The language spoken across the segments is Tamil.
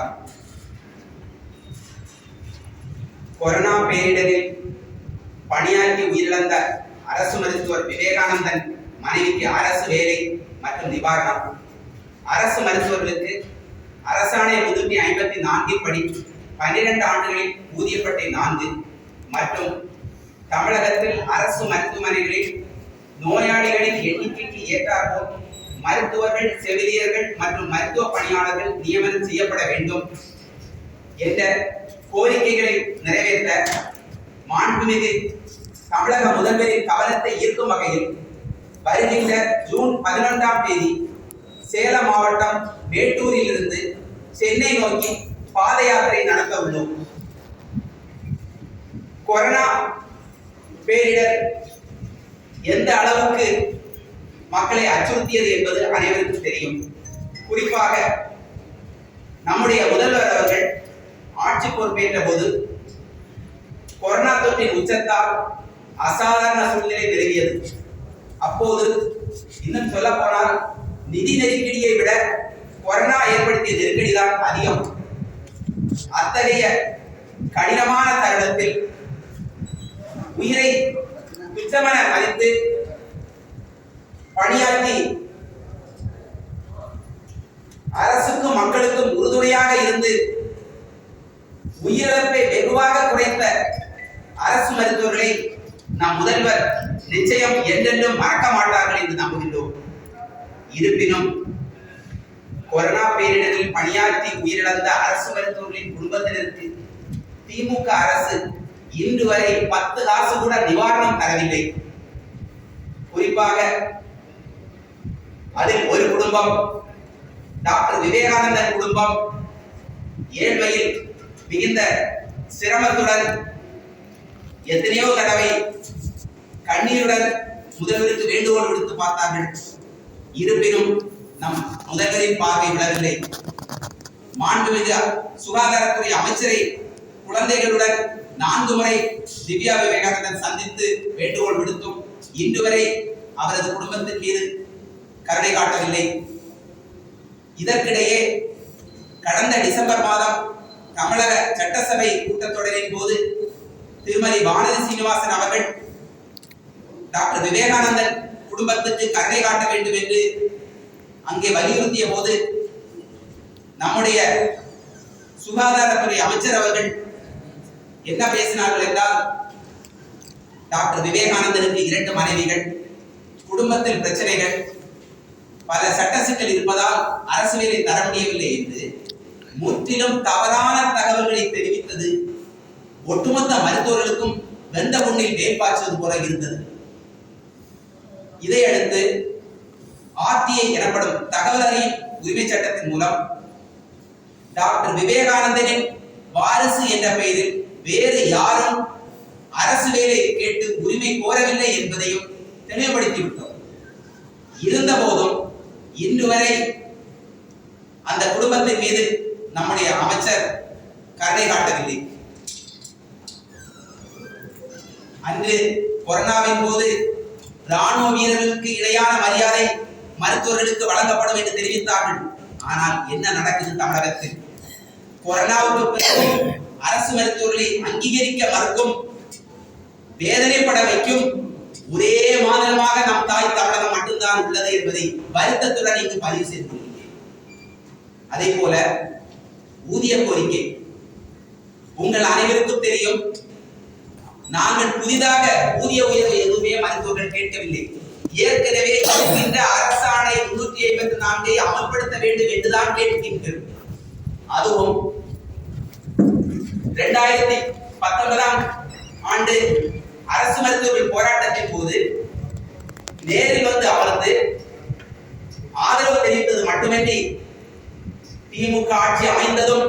வணக்கம் கொரோனா பேரிடரில் பணியாற்றி உயிரிழந்த அரசு மருத்துவர் விவேகானந்தன் மனைவிக்கு அரசு வேலை மற்றும் நிவாரணம். அரசு மருத்துவர்களுக்கு அரசாணை முன்னூற்றி ஐம்பத்தி நான்கின் படி பன்னிரண்டு ஆண்டுகளில் ஊதியப்பட்டை நான்கு மற்றும் தமிழகத்தில் அரசு மருத்துவமனைகளில் நோயாளிகளின் எண்ணிக்கைக்கு ஏற்றாற்போல் மருத்துவர்கள் செவிலியர்கள் மற்றும் மருத்துவ பணியாளர்கள் நியமனம் செய்யப்பட வேண்டும். என்ற கோரிக்கைகளை நிறைவேற்ற மாண்புமிகு தமிழக முதல்வரின் கவனத்தை ஈர்க்கும் வகையில் வருகின்ற ஜூன் பதினொன்றாம் தேதி சேலம் மாவட்டம் மேட்டூரில் இருந்து சென்னை நோக்கி பாத யாத்திரை நடத்த உள்ளோம். கொரோனா பேரிடர் எந்த அளவுக்கு மக்களை அச்சுறுத்தியது என்பது அனைவருக்கும் தெரியும். குறிப்பாக நம்முடைய முதல்வர் அவர்கள் ஆட்சி பொறுப்பேற்ற போது கொரோனா தொற்றின் உச்சத்தால் அசாதாரண சூழ்நிலை நிலவியது அப்போது இன்னும் சொல்ல போனால் நிதி நெருக்கடியை விட கொரோனா ஏற்படுத்திய நெருக்கடி தான் அதிகம். அத்தகைய கடினமான தருணத்தில் உயிரை துச்சமென மதித்து பணியாற்றி அரசுக்கும் மக்களுக்கும் உறுதுணையாக இருந்து உயிரிழப்பை வெகுவாக குறைத்த அரசு மருத்துவர்களை நம் முதல்வர் நிச்சயம் என்றென்றும் மறக்க மாட்டார்கள் என்று நம்புகின்றோம். இருப்பினும் கொரோனா பேரிடரில் பணியாற்றி உயிரிழந்த அரசு மருத்துவர்களின் குடும்பத்தினருக்கு திமுக அரசு இன்று வரை பத்து காசு கூட நிவாரணம் தரவில்லை. குறிப்பாக அதில் ஒரு குடும்பம். டாக்டர் விவேகானந்தன் குடும்பம். ஏழ்மையில் மிகுந்த சிரமத்துடன் எத்தனையோ தடவை கண்ணீருடன் முதல்வருக்கு வேண்டுகோள் விடுத்து பார்த்தார்கள். இருப்பினும் நம் முதல்வரின் பார்வை விடவில்லை மாண்புமிகு சுகாதாரத்துறை அமைச்சரை குழந்தைகளுடன் நான்கு முறை திவ்யா விவேகானந்தன் சந்தித்து வேண்டுகோள் விடுத்தும் இன்று வரை அவரது குடும்பத்தின் மீது கருணை காட்டவில்லை. இதற்கிடையே கடந்த டிசம்பர் மாதம் தமிழக சட்டசபை கூட்டத்தொடரின் போது திருமதி வானதி சீனிவாசன் அவர்கள் டாக்டர் விவேகானந்தன் குடும்பத்துக்கு கருணை காட்ட வேண்டும் என்று அங்கே வலியுறுத்திய போது நம்முடைய சுகாதாரத்துறை அமைச்சர் அவர்கள் என்ன பேசினார்கள் என்றால் டாக்டர் விவேகானந்தனுக்கு இரண்டு மனைவிகள் குடும்பத்தில் பிரச்சனைகள் பல சட்ட சிக்கல் இருப்பதால் அரசு வேலை தர முடியவில்லை என்று முற்றிலும் தவறான தகவல்களை தெரிவித்தது. ஒட்டுமொத்த மருத்துவர்களுக்கும் வெந்த உண்ணில் வேட்பாய்ச்சது போல இருந்தது. இதையடுத்து ஆர்டிஐ எனப்படும் தகவல் அறியும் உரிமை சட்டத்தின் மூலம் டாக்டர் விவேகானந்தனின் வாரிசு என்ற பெயரில் வேறு யாரும் அரசு வேலை கேட்டு உரிமை கோரவில்லை என்பதையும் தெளிவுபடுத்திவிட்டோம். இருந்தபோதும் இருந்த போதும் இன்று வரை அந்த குடும்பத்தின் மீது நம்முடைய அமைச்சர் கருணை காட்டவில்லை. அன்று கொரோனாவின் போது ராணுவ வீரர்களுக்கு இடையான மரியாதை மருத்துவர்களுக்கு வழங்கப்படும் என்று தெரிவித்தார்கள். ஆனால் என்ன நடக்குது தமிழகத்தில்? கொரோனாவுக்கு பிறகு அரசு மருத்துவர்களை அங்கீகரிக்க மறுக்கும் வேதனைப்பட வைக்கும் ஒரே மாநிலமாக நம் தாய் தமிழகம் மட்டும்தான் உள்ளது என்பதை வருத்தத்துடன் இங்கு பதிவு செய்து கொள்கிறேன் அதே போல ஊதிய கோரிக்கை. உங்கள் அனைவருக்கும் தெரியும் நாங்கள் புதிதாக ஊதிய உயர்வு எதுவுமே மருத்துவர்கள் கேட்கவில்லை. ஏற்கனவே இருக்கின்ற அரசாணை முன்னூற்றி ஐம்பத்தி நான்கை அமல்படுத்த வேண்டும் என்றுதான் கேட்கின்றோம். அதுவும் இரண்டாயிரத்தி பத்தொன்பதாம் ஆண்டு அரசு மருத்துவர்கள் போராட்டத்தின் போது நேரில் வந்து அமர்ந்து ஆதரவு தெரிவித்தது மட்டுமின்றி திமுக ஆட்சி அமைந்ததும்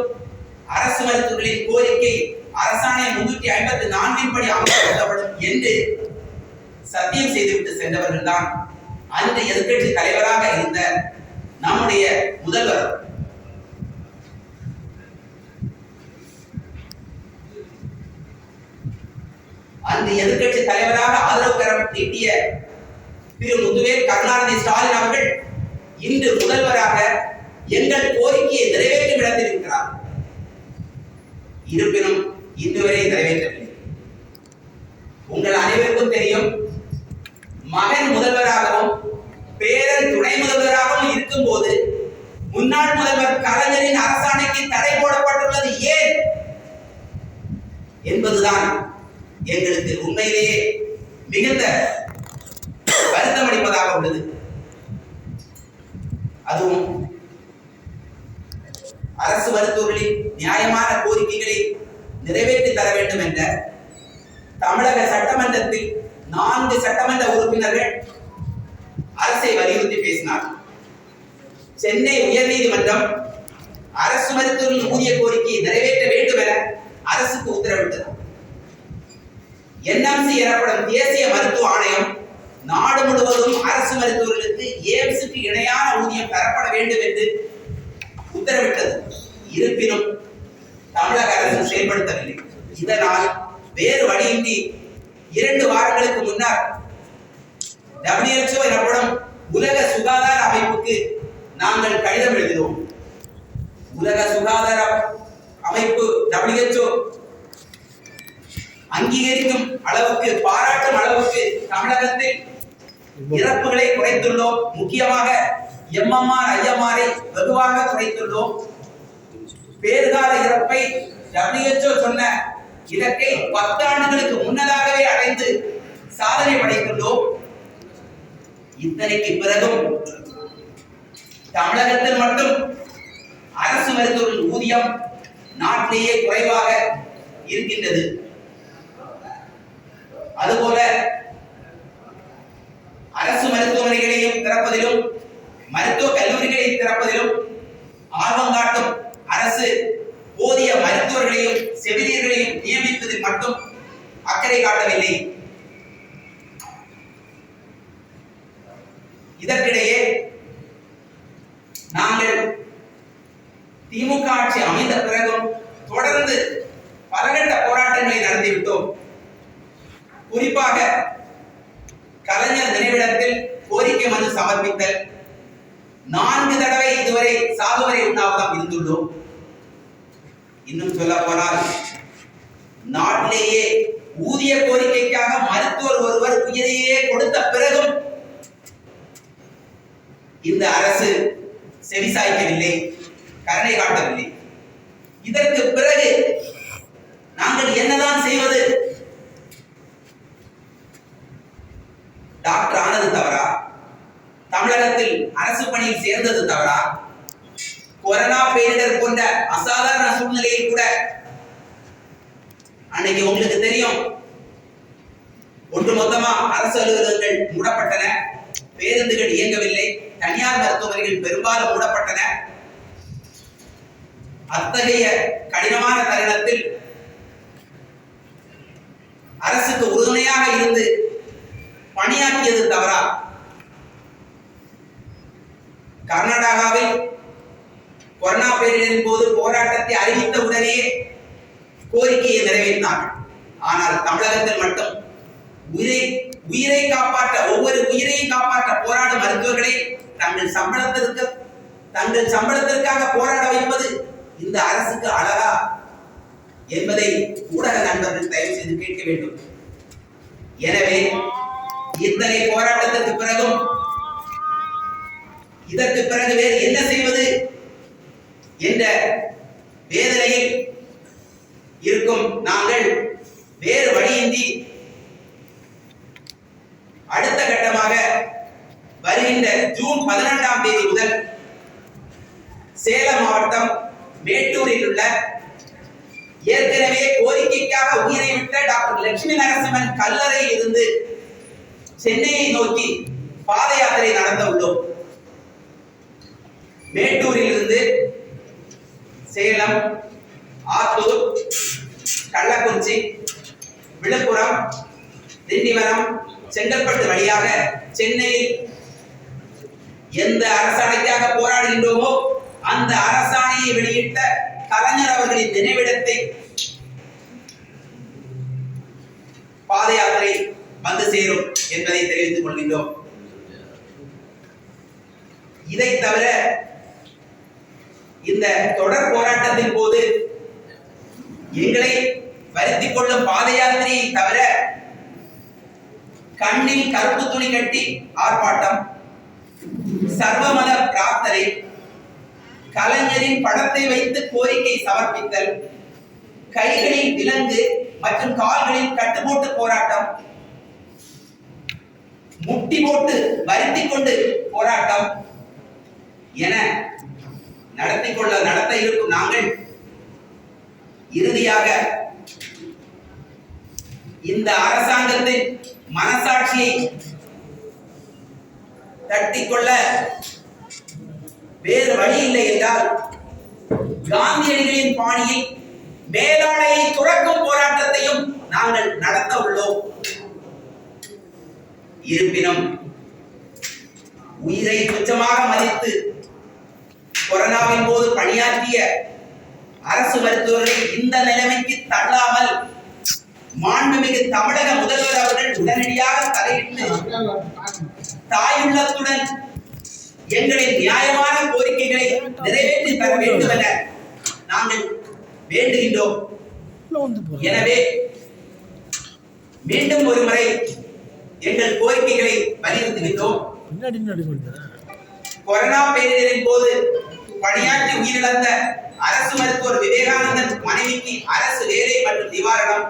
அரசு மருத்துவர்களின் கோரிக்கை அரசாணை முன்னூற்றி ஐம்பத்தி நான்கின் படி அமல்படுத்தப்படும் என்று சத்தியம் செய்துவிட்டு சென்றவர்கள் தான் அன்று எதிர்க்கட்சி தலைவராக இருந்த நம்முடைய முதல்வர் அந்த எதிர்க்கட்சி தலைவராக ஆதரவு கரம் நீட்டிய திரு முத்துவேல் கருணாநிதி ஸ்டாலின் அவர்கள் இன்று முதல்வராக எங்கள் கோரிக்கையை நிறைவேற்றும் இடத்தில் இருப்பினும் இன்று வரை நிறைவேற்றவில்லை. உங்கள் அனைவருக்கும் தெரியும் மகன் முதல்வராகவும் பேரன் துணை முதல்வராகவும் இருக்கும்போது முன்னாள் முதல்வர் கலைஞரின் அரசாணைக்கு தடை போடப்பட்டுள்ளது ஏன்? என்பதுதான் எங்களுக்கு உண்மையிலேயே மிகுந்த வருத்தம் அளிப்பதாக உள்ளது. அதுவும் அரசு மருத்துவர்களின் நியாயமான கோரிக்கைகளை நிறைவேற்றி தர வேண்டும் என்ற தமிழக சட்டமன்றத்தில் நான்கு சட்டமன்ற உறுப்பினர்கள் அரசை வலியுறுத்தி பேசினார். சென்னை உயர்நீதிமன்றம் அரசு மருத்துவர்களின் ஊதிய கோரிக்கையை நிறைவேற்ற வேண்டும் என அரசுக்கு உத்தரவிட்டது. என்எம்சி எனப்படும் தேசிய மருத்துவ ஆணையம் நாடு முழுவதும் அரசு மருத்துவர்களுக்கு ஏம்ஸுக்கு இணையான ஊதியம் தரப்பட வேண்டும் என்று உத்தரவிட்டது. இருப்பினும் தமிழக அரசு செயல்படுத்தவில்லை. இதனால் வேறு வழியின்றி இரண்டு வாரங்களுக்கு முன்னர் டபிள்யூஎச்ஓ எனப்படும் உலக சுகாதார அமைப்புக்கு நாங்கள் கடிதம் எழுதினோம். உலக சுகாதார அமைப்பு WHO அங்கீகரிக்கும் அளவுக்கு பாராட்டும் அளவுக்கு தமிழகத்தில் இறப்புகளை குறைத்துள்ளோம். முக்கியமாக எம்எம்ஆர் ஐஎம்ஆரை வெகுவாக குறைத்துள்ளோம். பேறுகால இறப்பை டபிள்யூஹெச்ஓ சொன்ன இலக்கை பத்து ஆண்டுகளுக்கு முன்னதாகவே அடைந்து சாதனை படைத்துள்ளோம். இத்தனைக்கு பிறகும் தமிழகத்தில் மட்டும் அரசு மருத்துவர்கள் ஊதியம் நாட்டிலேயே குறைவாக இருக்கின்றது. அதுபோல அரசு மருத்துவமனைகளையும் திறப்பதிலும் மருத்துவ கல்லூரிகளை திறப்பதிலும் ஆர்வம் காட்டும் அரசு போதிய மருத்துவர்களையும் செவிலியர்களையும் நியமிப்பதில் மட்டும் அக்கறை காட்டவில்லை. இதற்கிடையே நாங்கள் திமுக ஆட்சி அமைந்த பிறகும் குறிப்பாக கலைஞர் நினைவிடத்தில் கோரிக்கை மனு சமர்ப்பித்தல். நான்கு தடவை இதுவரை சாகுவரை உண்ணாவிரதம் இருந்துள்ளோம். இன்னும் சொல்ல போனால் நாட்டிலேயே ஊதிய கோரிக்கைக்காக மருத்துவர் ஒருவர் உயிரையே கொடுத்த பிறகும் இந்த அரசு செவிசாய்க்கவில்லை கருணை காட்டவில்லை. இதற்கு பிறகு நாங்கள் என்னதான் செய்வது? டாக்டர் ஆனது தவறா? தமிழகத்தில் அரசு பணியில் சேர்ந்தது தவறா? கொரோனா பேரிடர் போன்ற அசாதாரண சூழ்நிலையில் கூட அன்னைக்கு உங்களுக்கு தெரியும். ஒட்டுமொத்தமா அரசு அலுவலகங்கள் மூடப்பட்டன. பேருந்துகள் இயங்கவில்லை. தனியார் மருத்துவமனைகள் பெரும்பாலும் மூடப்பட்டன. அத்தகைய கடினமான தருணத்தில் அரசுக்கு உறுதுணையாக இருந்து பணியாற்றியது தவறா? கர்நாடகாவில் கொரோனா பேரிடரின் போது போராட்டத்தை அறிவித்த உடனே கோரிக்கையை நிறைவேற்றினார்கள். ஆனால் தமிழகத்தில் மட்டும். உயிரை உயிரை காப்பாற்ற ஒவ்வொரு உயிரையும் காப்பாற்ற போராடும் மருத்துவர்களை தங்கள் சம்பளத்திற்கு தங்கள் சம்பளத்திற்காக போராட வைப்பது இந்த அரசுக்கு அழகா என்பதை ஊடக நண்பர்கள் தயவு செய்து கேட்க வேண்டும். எனவே இத்தனை போராட்டத்திற்கு பிறகும் இதற்கு பிறகு வேறு என்ன செய்வது என்ற வேதனையில் இருக்கும் நாங்கள் வேறு வழியின்றி அடுத்த கட்டமாக வருகின்ற ஜூன் பதினெட்டாம் தேதி முதல் சேலம் மாவட்டம் மேட்டூரில் உள்ள ஏற்கனவே கோரிக்கைக்காக உயிரை விட்ட டாக்டர் லட்சுமி நரசிம்மன் கல்லறையில் இருந்து சென்னையை நோக்கி பாத யாத்திரை நடத்த உள்ளோம். மேட்டூரிலிருந்து சேலம் ஆத்தூர் கள்ளக்குறிச்சி விழுப்புரம் திண்டிவனம் செங்கல்பட்டு வழியாக சென்னையில் எந்த அரசாணைக்காக போராடுகின்றோமோ அந்த அரசாணையை வெளியிட்ட கலைஞர் அவர்களின் நினைவிடத்தை பாத யாத்திரை வந்து சேரும் என்பதை தெரிவித்துக் கொள்கின்றோம். இதை தவிர இந்த தொடர் போராட்டத்தின் போது எங்களை வருத்தி கொள்ளும் பாத யாத்திரையை தவிர கண்ணில் கருப்பு துணி கட்டி ஆர்ப்பாட்டம் சர்வமத பிரார்த்தனை கலைஞரின் படத்தை வைத்து கோரிக்கை சமர்ப்பித்தல் கைகளில் விலங்கு மற்றும் கால்களில் கட்டுப்போட்டு போராட்டம் முட்டி போட்டு வருத்திக் கொண்டு போராட்டம் என நடத்தி கொள்ள நடத்த இருக்கும் நாங்கள் இறுதியாக இந்த அரசாங்கத்தின் மனசாட்சியை தட்டிக்கொள்ள வேறு வழி இல்லை என்றால் காந்தியடிகளின் பாணியில் மேலாடையை துறக்கும் போராட்டத்தையும் நாங்கள் நடத்த உள்ளோம். இருப்பினும் உயிரை துச்சமாக மதித்து கொரோனாவின் போது பணியாற்றிய அரசு மருத்துவர்களை இந்த நிலைமைக்கு தள்ளாமல் மாண்புமிகு தமிழக முதல்வர் அவர்கள் உடனடியாக தலையிட்டு தாயுள்ளத்துடன் எங்களின் நியாயமான கோரிக்கைகளை நிறைவேற்றி தர வேண்டும் என நாங்கள் வேண்டுகின்றோம். எனவே மீண்டும் ஒரு முறை எங்கள் கோரிக்கைகளை வலியுறுத்துகின்றோம் கொரோனா பேரிடரின் போது பணியாற்றி உயிரிழந்த அரசு மருத்துவர் விவேகானந்தன் மனைவிக்கு அரசு வேலை மற்றும் நிவாரணம்.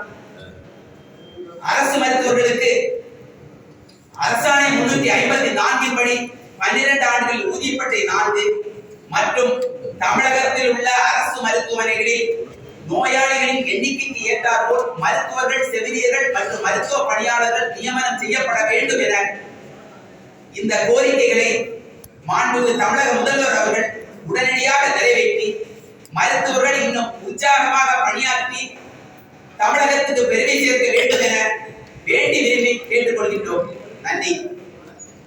அரசு மருத்துவர்களுக்கு அரசாணை முன்னூத்தி ஐம்பத்தி நான்கின் படி பன்னிரண்டு ஆண்டுகள் ஊதியப்பட்டை நான்கு மற்றும் தமிழகத்தில் உள்ள அரசு மருத்துவமனைகளில் நோயாளிகளின் எண்ணிக்கைக்கு ஏற்றாற்போல் மருத்துவர்கள் செவிலியர்கள் மற்றும் மருத்துவ பணியாளர்கள் நியமனம் செய்யப்பட வேண்டும் என இந்த கோரிக்கைகளை மாண்புமிகு தமிழக முதல்வர் அவர்கள் உடனடியாக நிறைவேற்றி மருத்துவர்கள் இன்னும் உற்சாகமாக பணியாற்றி தமிழகத்துக்கு பெருமை சேர்க்க வேண்டும் என வேண்டி விரும்பி கேட்டுக்கொள்கின்றோம். நன்றி.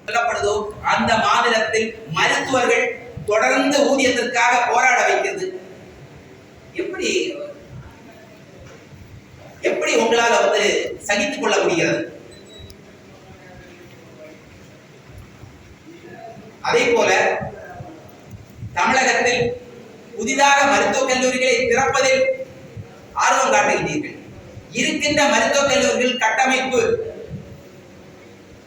சொல்லப்படுதோ அந்த மாநிலத்தில் மருத்துவர்கள் தொடர்ந்து ஊதியத்திற்காக போராட வைக்கிறது. எப்படி எப்படி உங்களால வந்து சகித்துக் கொள்ள முடிகிறது? அதே போல தமிழகத்தில் புதிதாக மருத்துவக் கல்லூரிகளை திறப்பதில் ஆர்வம் காட்டுகின்றீர்கள். இருக்கின்ற மருத்துவக் கல்லூரிகள் கட்டமைப்பு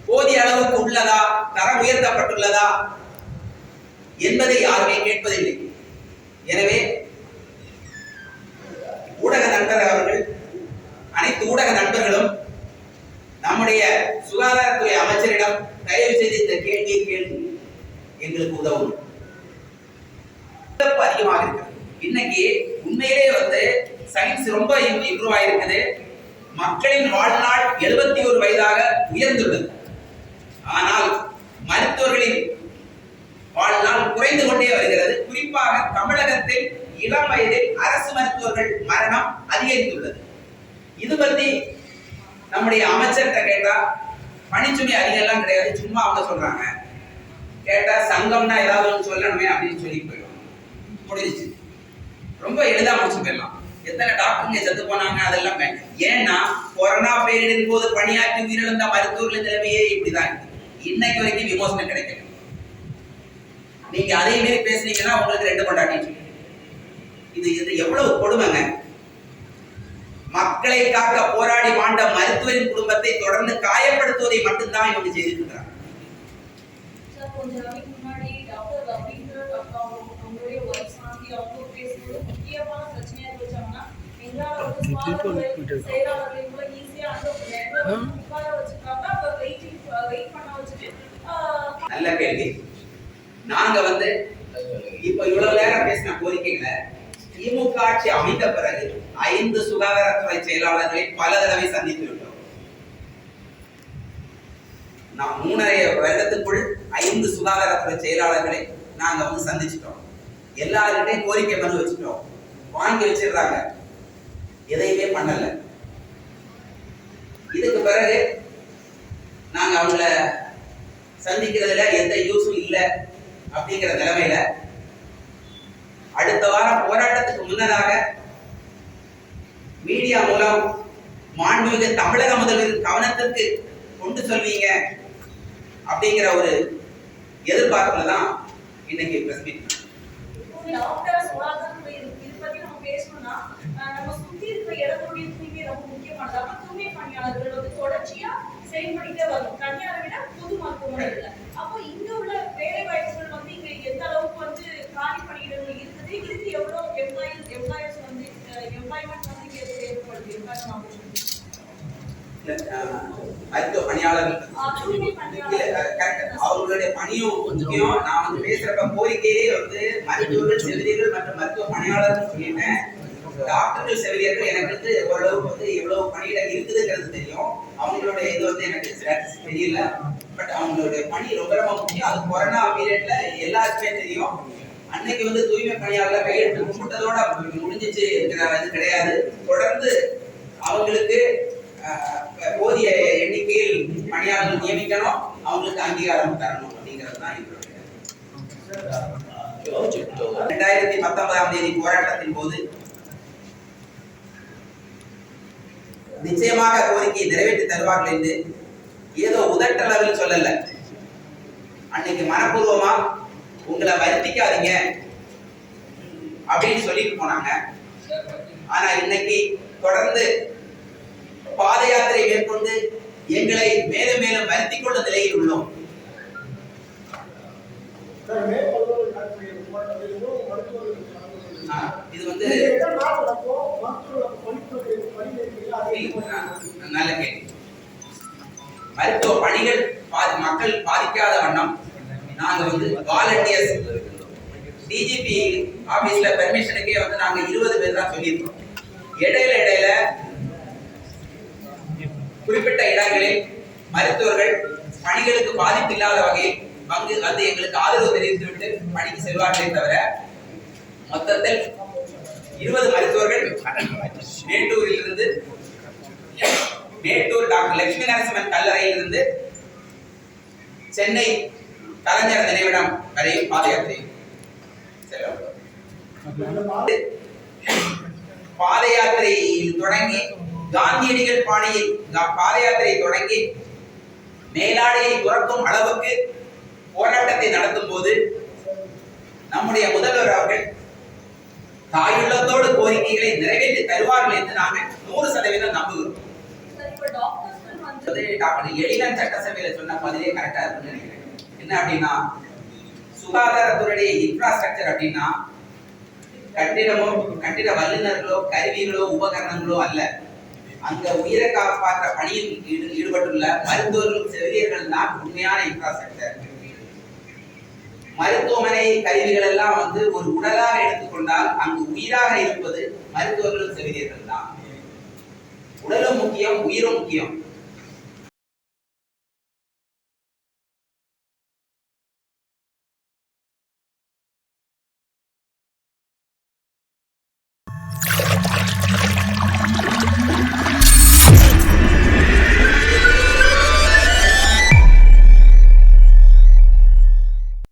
போதிய அளவுக்கு உள்ளதா தரம் உயர்த்தப்பட்டுள்ளதா என்பதை யாருமே கேட்பதில்லை. எனவே ஊடக நண்பர் அவர்கள் அனைத்து ஊடக நண்பர்களும் நம்முடைய சுகாதாரத்துறை அமைச்சரிடம் தயவு செய்து இந்த கேள்வியை கேள்வி எங்களுக்கு உதவும். அதிகமாக இருக்குது. இன்னைக்கு உண்மையிலே வந்து சயின்ஸ் ரொம்ப இம்ப்ரூவ் ஆயிருக்குது. மக்களின் வாழ்நாள் எழுபத்தி ஒரு வயதாக உயர்ந்துள்ளது. ஆனால் மருத்துவர்களின் வாழ்நாள் குறைந்து கொண்டே வருகிறது. குறிப்பாக தமிழகத்தில் இளம் வயதில் அரசு மருத்துவர்கள் மரணம் அதிகரித்துள்ளது. இது பத்தி நம்முடைய அமைச்சர்கிட்ட கேட்டா பணிச்சுமை அதிகம்லாம் கிடையாது சும்மா அவங்க சொல்றாங்க. கேட்டா சங்கம்னா ஏதாவது ஒன்று சொல்லணுமே அப்படின்னு சொல்லி போயிடும். முடிஞ்சிச்சு. ரொம்ப எளிதா முடிச்சு போயிடலாம். எத்தனை டாக்டருங்க செத்து போனாங்க அதெல்லாம் ஏன்னா கொரோனா பேரிடரின் போது பணியாற்றி உயிரிழந்த மருத்துவர்கள் நிலைமையே இப்படிதான் இன்னைக்கு வரைக்கும் விமோசனம் கிடைக்கல. நீங்க அதே மாரி பேசுனீங்கன்னா உங்களுக்கு ரெண்டு கொண்டாட்டி இது இது எவ்வளவு கொடுமைங்க? மக்களை காக்க போராடி மாண்ட மருத்துவரின் குடும்பத்தை தொடர்ந்து காயப்படுத்துவதை மட்டும்தான் இவங்க செய்திருக்கிறாங்க. நல்ல கேள்வி. நாங்க வந்து இப்ப இவ்வளவு நேரம் பேசின கோரிக்கைகளை திமுக ஆட்சி அமைந்த பிறகு ஐந்து சுகாதாரத்துறை செயலாளர்களை பல தடவை சந்தித்து விட்டோம். நான் மூணரை வருடத்துக்குள் ஐந்து சுகாதாரத்துறை செயலாளர்களை நாங்க வந்து சந்திச்சிட்டோம். எல்லாருக்கிட்டையும் கோரிக்கை மனு வச்சுட்டோம். வாங்கி வச்சிடுறாங்க. எதையுமே பண்ணல. இதுக்கு பிறகு நாங்க அவங்கள சந்திக்கிறதுல எந்த யூஸும் இல்லை அப்படிங்கிற நிலைமையில அடுத்த வாரம் போராட்டத்துக்கு முன்னதாக மீடியா மூலம் மாண்புமிகு தமிழக முதல்வரின் கவனத்திற்கு கொண்டு சொல்வீங்க அப்படிங்கிற ஒரு எதிர்பார்ப்புல தான் இன்னைக்கு பிரஸ் மீட் டாக்டர் சுகாதாரத்துறை இது இது பத்தி நம்ம பேசணும் சொன்னா ஆஹ் நம்ம சுத்தி இருக்கிற இடத்துடைய தூய்மை ரொம்ப முக்கியமானது அப்ப தூய்மை பணியாளர்கள் வந்து தொடர்ச்சியா செயல்பட்டுட்டே வரும் தனியாரை விட பொது மருத்துவமனைகள்ல அப்போ இங்க உள்ள வேலை வாய்ப்புகள் வந்து இங்க எந்த அளவுக்கு வந்து காலி பணியிடங்கள் இருக்குது இதுக்கு எவ்வளவு எம்ப்ளாயிஸ் எம்ப்ளாயர்ஸ் வந்து எம்ப்ளாய்மெண்ட் வந்து இங்க ஏற்படுது எம்ப்ளாய்மெண்ட் இல்ல, அஹ், மருத்துவ பணியாளர்கள். தூய்மை இல்ல கரெக்ட் அவங்களுடைய பணியும் முக்கியம். நான் வந்து பேசுறப்ப கோரிக்கையிலே வந்து மருத்துவர்கள் செவிலியர்கள் மற்றும் மருத்துவ பணியாளர்கள் சொல்லிட்டேன். டாக்டர்கள் செவிலியர்கள் எனக்கு வந்து ஓரளவுக்கு வந்து எவ்வளவு பணியில இருக்குதுங்கிறது தெரியும். அவங்களுடைய இது வந்து எனக்கு தெரியல. பட் அவங்களுடைய பணி ரொம்ப ரொம்ப முக்கியம். அது கொரோனா பீரியட்ல எல்லாருக்குமே தெரியும். அன்னைக்கு வந்து தூய்மை பணியாளர் கையெழுத்து கும்பிட்டதோட முடிஞ்சிச்சு. இருக்கிற இது கிடையாது. தொடர்ந்து அவங்களுக்கு போதிய எண்ணிக்கையில் பணியாளர்கள் நியமிக்கணும் அவங்களுக்கு அங்கீகாரம் தரணும் அப்படிங்கிறது தான் ரெண்டாயிரத்தி பத்தொன்பதாம் தேதி போராட்டத்தின் போது நிச்சயமாக கோரிக்கையை நிறைவேற்றி தருவார்கள் என்று ஏதோ உதட்டளவில் சொல்லல. அன்னைக்கு மனப்பூர்வமா உங்களை வருத்திக்காதீங்க அப்படின்னு சொல்லிட்டு போனாங்க. ஆனா இன்னைக்கு தொடர்ந்து பாத யாத்திரை மேற்கொண்டு எங்களை மேலும் மேலும் வருத்திக் கொள்ளும் நிலையில் உள்ளோம். இது வந்து நல்ல கேள்வி. மருத்துவ பணிகள் பாதி- மக்கள் பாதிக்காத வண்ணம் நாங்க வந்து வாலண்டியர்ஸ் டிஜிபி ஆபீஸ்ல பெர்மிஷனுக்கே வந்து நாங்க இருபது பேர் தான் சொல்லியிருக்கோம். இடையில இடையில குறிப்பிட்ட இடங்களில் மருத்துவர்கள் பணிகளுக்கு பாதிப்பு இல்லாத வகையில் வந்து வந்து எங்களுக்கு ஆதரவு தெரிவித்துவிட்டு பணிக்கு செல்வார்களே தவிர மொத்தத்தில் இருபது மருத்துவர்கள் மேட்டூரில் இருந்து மேட்டூர் டாக்டர் லட்சுமி நரசிம்மன் கல்லறையில் இருந்து சென்னை கலைஞர் நினைவிடம் வரை பாத யாத்திரை பாத யாத்திரையில் தொடங்கி காந்தியடிகள் பாணியை பாத யாத்திரை தொடங்கி மேலாடையை துறக்கும் அளவுக்கு போராட்டத்தை நடத்தும் போது நம்முடைய முதல்வர் அவர்கள் தாயுள்ளத்தோடு கோரிக்கைகளை நிறைவேற்றி தருவார்கள் என்று நாங்கள் நூறு சதவீதம் நம்புகிறோம். சார் டாக்டர் எழிலன் சட்டசபையில சொன்ன பதிலே கரெக்டா இருக்குன்னு நினைக்கிறேன். என்ன அப்படின்னா சுகாதாரத்துறையுடைய இன்ஃப்ராஸ்ட்ரக்சர் அப்படின்னா கட்டிடமோ கட்டிட வல்லுநர்களோ கருவிகளோ உபகரணங்களோ அல்ல. அங்க உயிரை காப்பாற்ற பணியில் ஈடு- ஈடுபட்டுள்ள மருத்துவர்களும் செவிலியர்கள் தான் உண்மையான இன்ஃப்ராஸ்ட்ரக்சர் மருத்துவமனை கருவிகள் எல்லாம் வந்து ஒரு உடலாக எடுத்துக்கொண்டால் அங்கு உயிராக இருப்பது மருத்துவர்களும் செவிலியர்கள் தான். உடலும் முக்கியம் உயிரும் முக்கியம்.